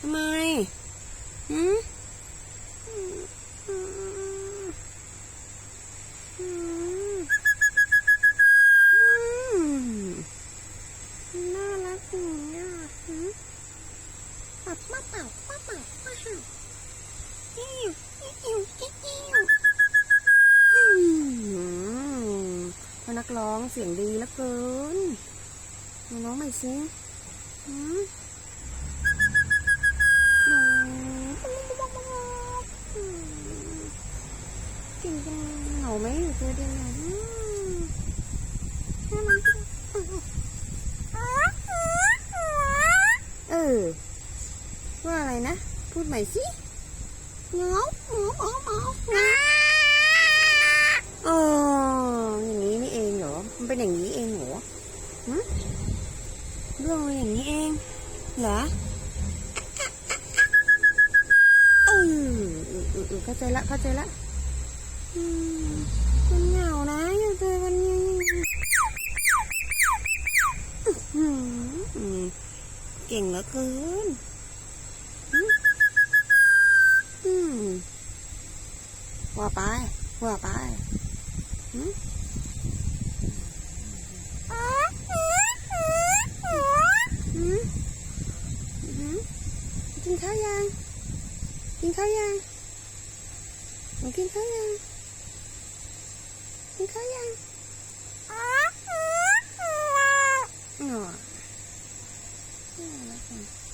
ทำไมหืมน่ารักจริงอะหืมปับมาเป่ามาเป่ามาห่าวอิ้วอิวอิ้วอิวอืมพอนักร้องเสียงดีเหลือเกินมาร้องใหม่สิหืม หนู เก่งจังเหงาไหมอยู่ตัวเดียวนะอืมน่ารักจังเออ ว่าอะไรนะ พูดใหม่สิเหงาเหงาเหงาเหงาเหงาอ๋ออย่างนี้นี่เองเหรอ มันเป็นอย่างนี้เองเหรอหึเรื่องอย่างนี้เองเหรอเออเออเออเอเข้าใจละเข้าใจละ มันเหงานะอยู่ตัวมันยังเก่งเหลือเกินอืมอืมว่าไปว่าไปกินข้าวยัง กินข้าวยังหนูกินข้าวยัง 啊啊啊！嗯，嗯嗯。